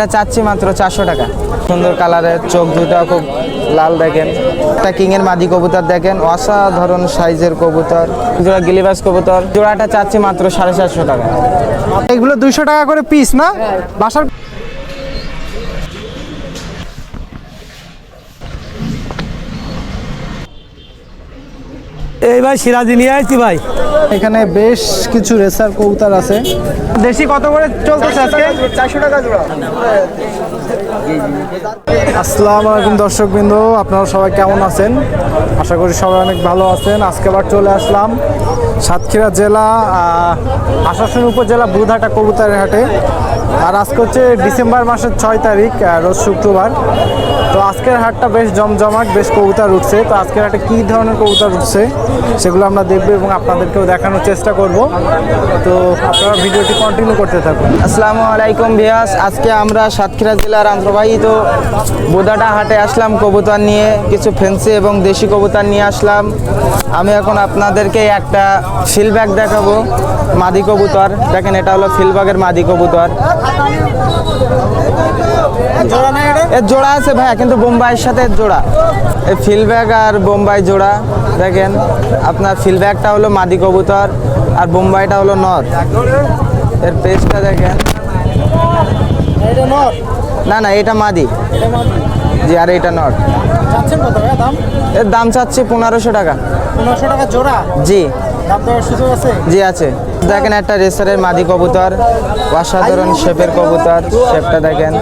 এটা চাচ্ছি মাত্র চারশো টাকা। সুন্দর কালারের চোখ দুটো খুব লাল দেখেন। একটা কিংয়ের মাদি কবুতর দেখেন অসাধারণ সাইজের কবুতর জোড়া গিলিবাস কবুতর। জোড়াটা চাচ্ছি মাত্র সাড়ে চারশো টাকা। এগুলো দুইশো টাকা করে পিস না? বাসার এই ভাই সিরাজি নিয়ে আসছি ভাই। এখানে বেশ কিছু রেসার কৌতার আছে। দেশি কত করে চলতেছে আজকে? চারশো টাকা জোড়া। আসসালামু আলাইকুম দর্শকবৃন্দ আপনারা সবাই কেমন আছেন? আশা করি সবাই অনেক ভালো আছেন। আজকে আবার চলে আসলাম সাতক্ষীরা জেলা আহ, আশাশুনি উপজেলা বুধাটা কবুতারের হাটে। আর আজকে হচ্ছে ডিসেম্বর মাসের ছয় তারিখ রোজ শুক্রবার। তো আজকের হাটটা বেশ জমজমাট, বেশ কবুতর উঠছে। তো আজকের হাটে কী ধরনের কবুতর উঠছে সেগুলো আমরা দেখব এবং আপনাদেরকেও দেখানোর চেষ্টা করব। তো আপনারা ভিডিওটি কন্টিনিউ করতে থাকুন। আসসালামু আলাইকুম ভিয়াস আজকে আমরা সাতক্ষীরা জেলার আন্তর্বাহিত বোদাটা হাটে আসলাম কবুতর নিয়ে, কিছু ফেন্সি এবং দেশি কবুতর নিয়ে আসলাম। আমি এখন আপনাদেরকে একটা ফিলব্যাগ দেখাবো, মাদি কবুতর। দেখেন, এটা হলো ফিলব্যাগের মাদি কবুতর। এর জোড়া আছে ভাইয়া কিন্তু বোম্বাইয়ের সাথে এর জোড়া। এই ফিলব্যাগ আর বোম্বাই জোড়া দেখেন আপনার ফিলব্যাগটা হলো মাদি কবুতর আর বোম্বাইটা হলো নর। এর পেজটা দেখেন। না না এটা মাদি। জি আর এটা নট দাম? এর দাম চাচ্ছি পনেরোশো টাকা। পনেরোশো টাকা জোড়া? জি। জি আছে। দেখেন একটা রেসারের মাদি কবুতর অসাধারণ শেপের কবুতর। শেপটা দেখেন।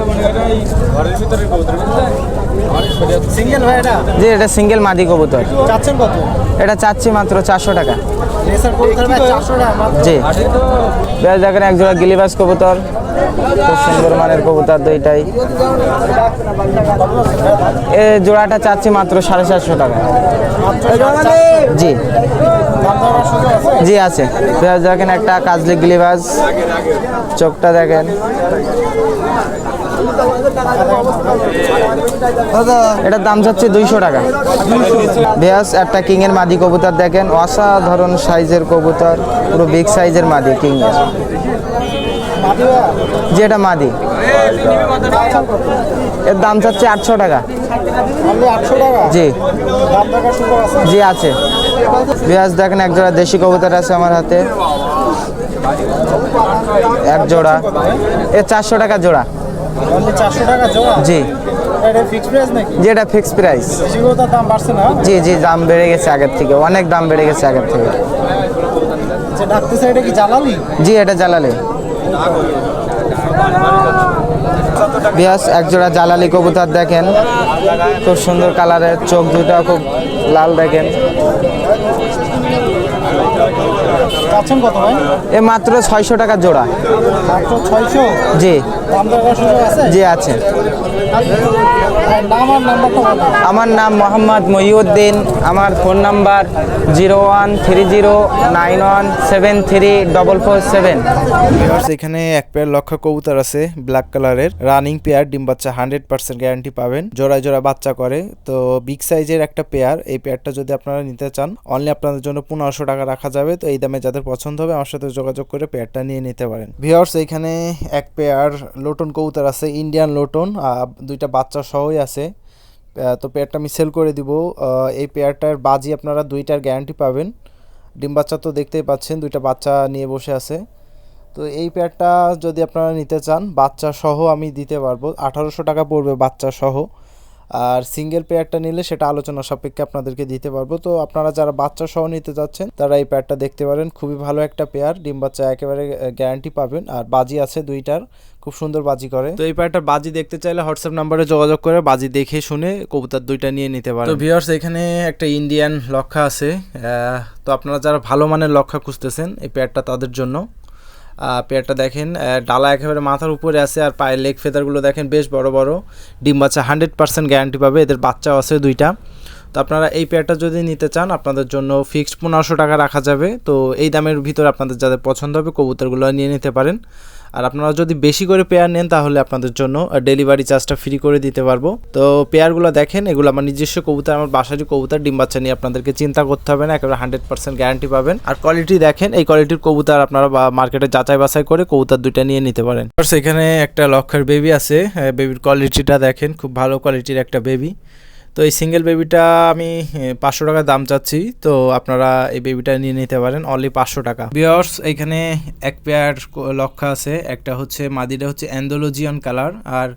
সিঙ্গেল ভাই এটা? জি এটা সিঙ্গেল মাদি কবুতর। এটা চাচ্ছি মাত্র চারশো টাকা। রেসার কবুতর ভাই চারশো টাকা মাত্র। জি। বেশ দেখেন এক জোড়া গিলিবাস কবুতর। খুব সুন্দর মানের কবুতর দুইটাই। এ জোড়াটা চাচ্ছি মাত্র সাড়ে চারশো টাকা। জি। সুযোগ আছে জি, আছে। পেঁয়াজ দেখেন একটা কাজলি গিলিবাস চোখটা দেখেন। এটার দাম যাচ্ছে দুইশো টাকা। পেঁয়াজ একটা কিংয়ের মাদি কবুতর দেখেন। অসাধারণ সাইজের কবুতর। পুরো বিগ সাইজের মাদি, কিংয়ের। জি, এটা মাদি। এর দাম চাচ্ছে আটশো টাকা। জি। জি আছে। পেঁয়াজ দেখেন এক জোড়া দেশি কবুতর আছে আমার হাতে। এক জোড়া। এ চারশো টাকা জোড়া। জি। ফিক্সড প্রাইস জি ফিক্স প্রাইস জি জি দাম বেড়ে গেছে আগের থেকে। অনেক দাম বেড়ে গেছে আগের থেকে। জ্বালালি জি এটা জ্বালালি বিয়াস একজোড়া জালালি কবুতর দেখেন। খুব সুন্দর কালারের চোখ দুটা খুব লাল দেখেন। এ মাত্র ছয়শো টাকা জোড়া। জি। জি আছে। আমার নাম মোহাম্মদ মহিউদ্দিন, আমার phone number zero one three zero nine one seven three double four seven. এখানে এক পেয়ার লক্ষ্য কবুতর আছে ব্ল্যাক কালারের রানিং পেয়ার ডিম বাচ্চা হান্ড্রেড পার্সেন্ট গ্যারান্টি পাবেন। জোড়ায় জোড়া বাচ্চা করে। তো বিগ সাইজের একটা পেয়ার এই পেয়ারটা যদি আপনারা নিতে চান অনলি আপনাদের জন্য পনেরোশো টাকা রাখা যাবে। তো এই দামে যাদের পছন্দ হবে, আমার সাথে যোগাযোগ করে পেয়ারটা নিয়ে নিতে পারেন। ভিওর্স এখানে এক পেয়ার লোটন কবুতর আছে ইন্ডিয়ান লোটন দুইটা বাচ্চা আছে তো পেয়ারটা আমি সেল করে দিব। এই পেয়ারটার বাজি আপনারা দুইটার গ্যারান্টি পাবেন। ডিম বাচ্চা তো দেখতেই পাচ্ছেন, দুইটা বাচ্চা নিয়ে বসে আছে। তো এই পেয়ারটা যদি আপনারা নিতে চান, বাচ্চা সহ আমি দিতে পারব। আঠারোশো টাকা পড়বে বাচ্চা সহ। আর সিঙ্গেল পেয়ারটা নিলে সেটা আলোচনা সাপেক্ষে আপনাদেরকে দিতে পারব। তো আপনারা যারা বাচ্চা সহ নিতে যাচ্ছেন তারা এই পেয়ারটা দেখতে পারেন। খুবই ভালো একটা পেয়ার ডিম বাচ্চা একেবারে গ্যারান্টি পাবেন। আর বাজি আছে দুইটার, খুব সুন্দর বাজি করে। তো এই পেয়ারটার বাজি দেখতে চাইলে হোয়াটসঅ্যাপ নাম্বারে যোগাযোগ করে বাজি দেখে শুনে কবুতর দুইটা নিয়ে নিতে পারেন। তো ভিউয়ার্স এখানে একটা ইন্ডিয়ান লক্ষা আছে। তো আপনারা যারা ভালো মানের লক্ষা খুঁজতেছেন এই পেয়ারটা তাদের জন্য। পেয়ারটা দেখেন ডালা একেবারে মাথার উপরে আছে আর পায়ের লেগ ফেদারগুলো দেখেন বেশ বড় বড়। ডিম বাচ্চা হান্ড্রেড পার্সেন্ট গ্যারান্টি পাবে, এদের বাচ্চাও আছে দুইটা। তো আপনারা এই পেয়ারটা যদি নিতে চান, আপনাদের জন্য ফিক্সড পনেরোশো টাকা রাখা যাবে। তো এই দামের ভিতরে আপনাদের যাদের পছন্দ হবে, কবুতরগুলো নিয়ে নিতে পারেন। আর আপনারা যদি বেশি করে পেয়ার নেন, তাহলে আপনাদের জন্য ডেলিভারি চার্জটা ফ্রি করে দিতে পারব। তো পেয়ারগুলো দেখেন, এগুলো আমার নিজস্ব কবুতর, আমার বাসারই কবুতর, ডিম বাচ্চা নিয়ে আপনাদেরকে চিন্তা করতে হবে না, একেবারে হান্ড্রেড পার্সেন্ট গ্যারান্টি পাবেন। আর কোয়ালিটি দেখেন, এই কোয়ালিটির কবুতর আপনারা মার্কেটে যাচাই বাছাই করে কবুতর দুইটা নিয়ে নিতে পারেন। এখানে একটা লক্ষের বেবি আছে বেবির কোয়ালিটিটা দেখেন, খুব ভালো কোয়ালিটির একটা বেবি তো এই সিঙ্গেল বেবিটা আমি পাঁচশো টাকা দাম চাচ্ছি। তো আপনারা এই বেবিটা নিয়ে নিতে পারেন অনলি পাঁচশো টাকা। বিয়ার্স এখানে এক পেয়ার লক্ষা আছে। একটা হচ্ছে মাদিটা হচ্ছে অ্যান্ডোলজিয়ান কালার আর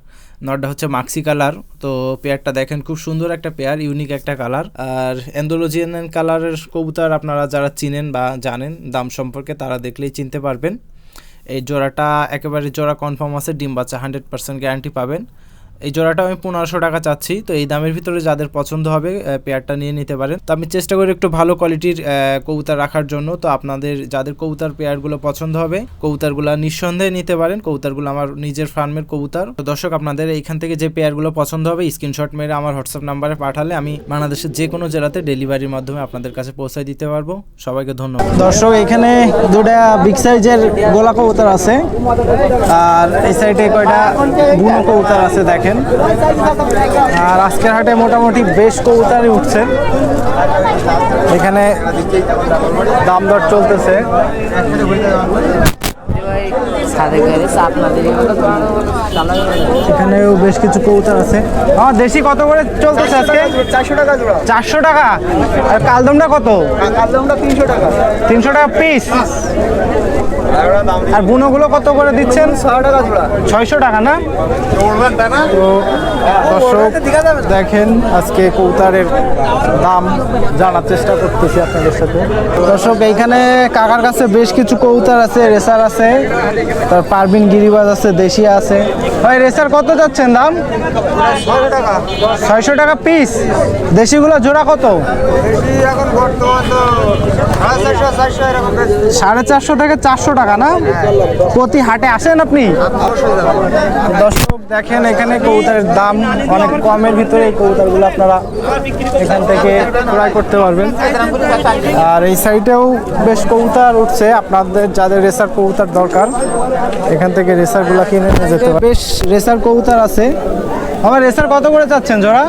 নটটা হচ্ছে মাক্সি কালার তো পেয়ারটা দেখেন, খুব সুন্দর একটা পেয়ার ইউনিক একটা কালার আর অ্যান্ডোলজিয়ান কালারের কবুতর আপনারা যারা চিনেন বা জানেন, দাম সম্পর্কে তারা দেখলেই চিনতে পারবেন। এই জোড়াটা একেবারে জোড়া কনফার্ম আছে, ডিম বাচ্চা হান্ড্রেড পার্সেন্ট গ্যারান্টি পাবেন। এই জোড়াটা আমি পনেরোশো টাকা চাচ্ছি। তো এই দামের ভিতরে যাদের পছন্দ হবে পেয়ারটা নিয়ে নিতে পারেন। তো আমি চেষ্টা করি একটু ভালো কোয়ালিটির কবুতর রাখার জন্য। তো আপনাদের, যাদের কবুতর পেয়ারগুলো পছন্দ হবে, কবুতরগুলো নিঃসন্দেহে নিতে পারেন। কবুতরগুলো আমার নিজের ফার্মের কবুতর। তো দর্শক, আপনাদের এইখান থেকে যে পেয়ারগুলো পছন্দ হবে স্ক্রিনশট মেরে আমার হোয়াটসঅ্যাপ নাম্বারে পাঠালে আমি বাংলাদেশের যে কোনো জেলাতে ডেলিভারির মাধ্যমে আপনাদের কাছে পৌঁছায় দিতে পারব। সবাইকে ধন্যবাদ। দর্শক, এখানে দুটা বিগ সাইজের গোলা কবুতর আছে। আর এই সাইডে কয়টা বুনো কবুতর আছে দেখেন। আর আজকের হাটে মোটামুটি বেশ কৌতারি উঠছে এখানে দাম দর চলতেছে। এখানেও বেশ কিছু কবুতর আছে। আমার দেশি কত করে চলতেছে আজকে? চারশো টাকা চারশো টাকা? আর কালদমটা কত? কালদমটা তিনশো টাকা। তিনশো টাকা পিস আর বুনোগুলো কত করে দিচ্ছেন? ছয়শো টাকা না? তো দর্শক দেখেন আজকে কৌতারের দাম জানার চেষ্টা করতেছি আপনাদের সাথে। দর্শক এইখানে কাকার কাছে বেশ কিছু কৌতার আছে রেসার আছে। তার পারবিন গিরিবাজ আছে, দেশি আছে। ভাই, রেসার কত যাচ্ছেন দাম? ছয়শো টাকা পিস দেশিগুলো জোড়া কত? সাড়ে চারশো থেকে চারশো টাকা, না? প্রতি হাটে আসেন আপনি? দর্শক, দেখেন এখানে কবুতরের দাম অনেক কমের ভিতরে এই কবুতরগুলো আপনারা এখান থেকে ক্রয় করতে পারবেন। আর এই সাইডেও বেশ কবুতর উঠছে। আপনাদের, যাদের রেসার কবুতর দরকার এখান থেকে রেসারগুলো কিনে নিয়ে যেতে পারে। বেশ রেসার কবুতর আছে। আমার রেসার কত করে চাচ্ছেন জোড়া?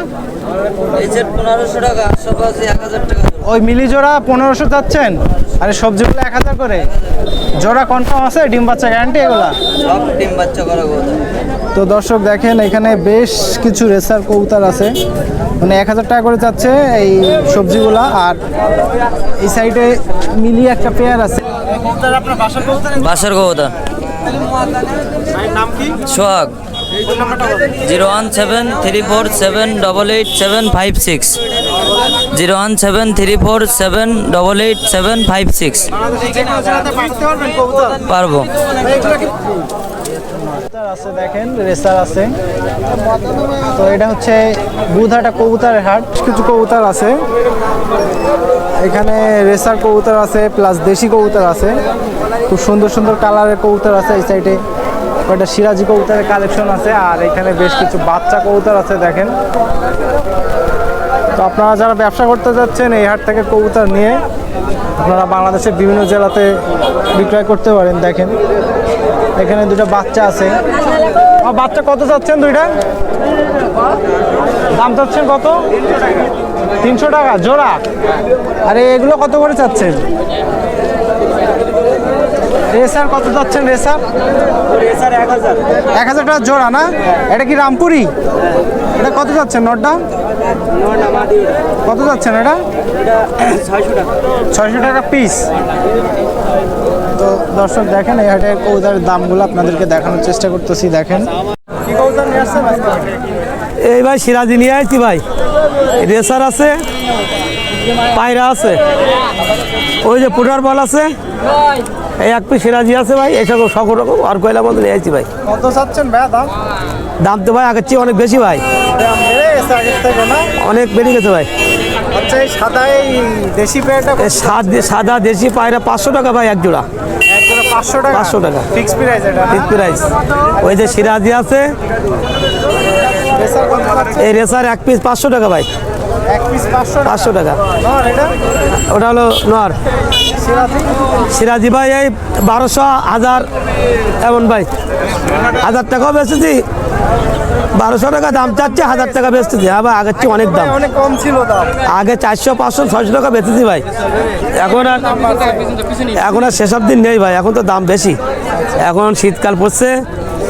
ওই মিলি জোড়া পনেরোশো চাচ্ছেন? আরে সবজিগুলো এক হাজার করে? জোড়া কনফার্ম আছে? ডিম বাচ্চা গ্যারান্টি এগুলা? সব ডিম বাচ্চা করা গো তো দর্শক দেখেন এখানে বেশ কিছু রেসার কবুতর আছে। মানে এক হাজার টাকা করে যাচ্ছে এই সবজিগুলা। আর এই সাইডে মিলি একটা পেয়ার আছে। বাসার কবুতর? বাসার কবুতর। নাম কি? Sohag. Zero one seven three four seven double eight seven five six. Zero one seven three four seven double eight seven five six. পারব। দেখেন রেসার আছে। তো এটা হচ্ছে বুধাটা কবুতরের হাট। কিছু কবুতর আছে। এখানে রেসার কবুতর আছে, প্লাস দেশি কবুতর আছে। খুব সুন্দর সুন্দর কালারের কবুতর আছে এই সাইডে কয়টা সিরাজি কবুতরের কালেকশন আছে, আর এখানে বেশ কিছু বাচ্চা কবুতর আছে, দেখেন। তো আপনারা যারা ব্যবসা করতে যাচ্ছেন এই হাট থেকে কবুতর নিয়ে, আপনারা বাংলাদেশের বিভিন্ন জেলাতে বিক্রয় করতে পারেন, দেখেন। এখানে দুটো বাচ্চা আছে। বাচ্চা কত চাচ্ছেন দুইটা? দাম চাচ্ছেন কত? তিনশো টাকা, জোড়া। আরে, এগুলো কত করে চাচ্ছেন? রেসার কত যাচ্ছেন রেসার? রেসার এক হাজার। এক হাজার টাকা জোড়া না? এটা কি রামপুরি? এটা কত যাচ্ছেন নটটা? কত যাচ্ছেন এটা? ছয়শো টাকা। পিস তো দর্শক দেখেন এই হাটের কৌদার দামগুলো আপনাদেরকে দেখানোর চেষ্টা করতেছি দেখেন। এই ভাই সিরাজি নিয়ে আইছি ভাই। রেসার আছে। পায়রা আছে। ওই যে পুটার বল আছে। এই এক পিস সিরাজি আছে ভাই এই সকল সকল রকম আর কয়লা বলতে নিয়ে আইছি ভাই। কত চাচ্ছেন ভাইয়া দাম? দাম তো ভাই আগের চেয়ে অনেক বেশি ভাই। অনেক বেড়ে গেছে ভাই। আচ্ছা সাদা দেশি পায়রা পাঁচশো টাকা ভাই এক জোড়া। পাঁচশো টাকা? 500 টাকা। ফিক্স প্রাইস ওই যে সিরাজি আছে। এই রেসার এক পিস পাঁচশো টাকা ভাই। পাঁচশো টাকা। ওটা হলো নর। সিরাজি? ভাই এই বারোশো হাজার এমন ভাই। হাজার টাকাও বেচেছি। বারোশো টাকা দাম চাচ্ছে হাজার টাকা বেচতেছি। হ্যাঁ ভাই আগের চেয়ে অনেক দাম। অনেক কম ছিল আগে চারশো পাঁচশো ছয়শো টাকা বেচেছি ভাই। এখন আর এখন আর সেসব দিন নেই ভাই এখন তো দাম বেশি। এখন শীতকাল পড়ছে।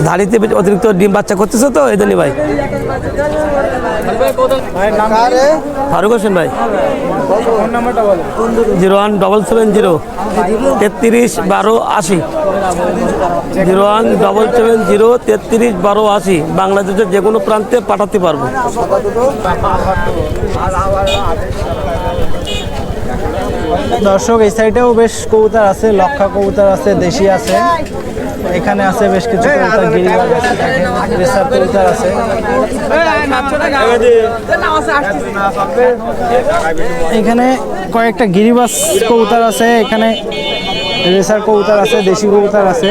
ধাড়িতে অতিরিক্ত ডিম বাচ্চা করতেছে তো এই জন্যই ভাই। ফারুক হোসেন ভাই। ফোন নাম্বারটা বলো zero one double seven zero তেত্রিশ বারো আশি। Zero one double seven zero তেত্রিশ বারো আশি। বাংলাদেশের যে কোনো প্রান্তে পাঠাতে পারব। দর্শক এই সাইডেও বেশ কবুতর আছে লক্ষা কবুতর আছে দেশি আছে। এখানে আছে বেশ কিছু গিরিবাজ আছে। এখানে কয়েকটা গিরিবাস কবুতর আছে, এখানে রেসার কবুতর আছে, দেশি কবুতর আছে।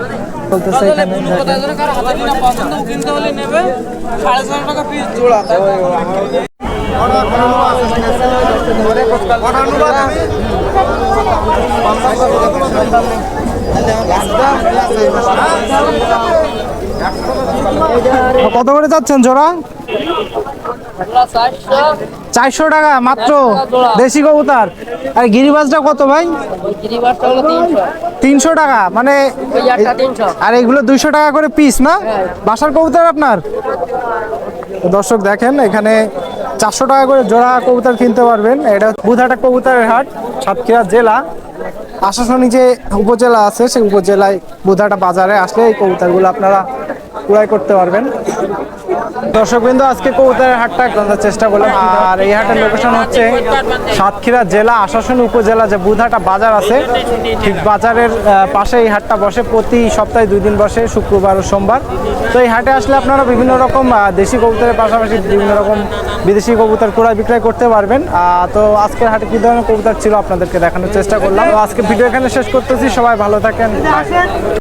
আছে। বলতেছে এখানে। কত করে যাচ্ছেন জোড়া? চারশো। টাকা মাত্র দেশি কবুতর। আর গিরিবাজটা কত ভাই? তিনশো। টাকা মানে আর এগুলো দুইশো টাকা করে পিস না? বাসার কবুতর আপনার? দর্শক দেখেন এখানে চারশো টাকা করে জোড়া কবুতর কিনতে পারবেন। এটা বুধাটা কবুতরের হাট সাতক্ষীরা জেলা। আশাশনি যে উপজেলা আছে সেই উপজেলায় বুধাটা বাজারে আসলে এই কবুতরগুলো আপনারা ক্রয় করতে পারবেন। দর্শক বিন্দু আজকে কবুতরের হাটটা জানার চেষ্টা করলাম। আর এই হাটের লোকেশন হচ্ছে সাতক্ষীরা জেলা আশাসন উপজেলা যে বুধাটা বাজার আছে, ঠিক বাজারের পাশে এই হাটটা বসে। প্রতি সপ্তাহে দুই দিন বসে, শুক্রবার ও সোমবার। তো এই হাটে আসলে আপনারা বিভিন্ন রকম দেশি কবুতরের পাশাপাশি বিভিন্ন রকম বিদেশি কবুতর ক্রয় বিক্রয় করতে পারবেন। তো আজকের হাটে কী ধরনের কবুতর ছিল আপনাদেরকে দেখানোর চেষ্টা করলাম। আজকে ভিডিও এখানে শেষ করতেছি, সবাই ভালো থাকেন।